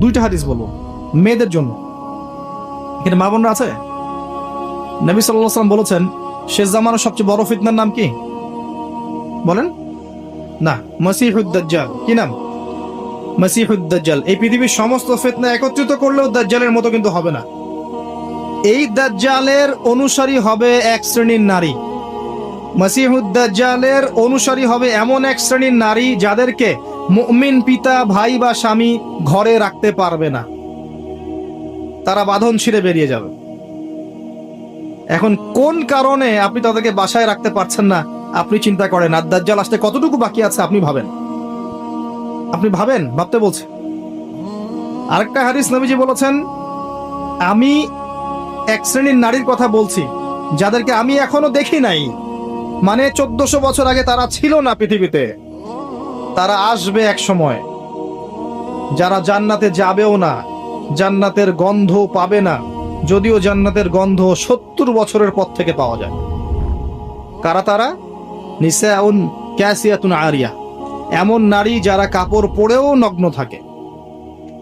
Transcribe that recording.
দুইটা হাদিস বলব, মেয়েদের জন্য। এখানে মা বোনরা আছে? নবী সাল্লাম বলেছেন শেষ জামানের সবচেয়ে বড় ফিতনার নাম কি? বলেন। না মসিহুদ্দাজ্জাল কি নাম? মসিহুদ্দাজ্জাল এই পৃথিবীর সমস্ত ফিতনা একত্রিত করলেও দাজ্জালের মতো কিন্তু হবে না। এই দাজ্জালের অনুসারী হবে এক শ্রেণির নারী। মসিহুদ্দাজ্জালের অনুসারী হবে এমন এক শ্রেণির নারী যাদেরকে মুমিন পিতা, ভাই বা স্বামী ঘরে রাখতে পারবে না। তারা বাঁধন ছিঁড়ে বেরিয়ে যাবে। এখন কোন কারণে আপনি তাদেরকে বাসায় রাখতে পারছেন না, আপনি চিন্তা করেন, আর দাজ্জাল আসতে কতটুকু বাকি আছে আপনি ভাবেন? আপনি ভাবেন? ভাবতে বলছে। আরেকটা হারিস নবীজি বলেছেন, আমি এক শ্রেণির নারীর কথা বলছি, যাদেরকে আমি এখনও দেখি নাই। মানে চোদ্দশো বছর আগে তারা ছিল না পৃথিবীতে। তারা আসবে এক সময়। যারা জান্নাতে যাবেও না, জান্নাতের গন্ধ পাবে না, যদিও জান্নাতের গন্ধ সত্তর বছরের পর থেকে পাওয়া যায়। কারা তারা? নিসাউন ক্যাসিয়াতুন আরিয়া। এমন নারী যারা কাপড় পরেও নগ্ন থাকে।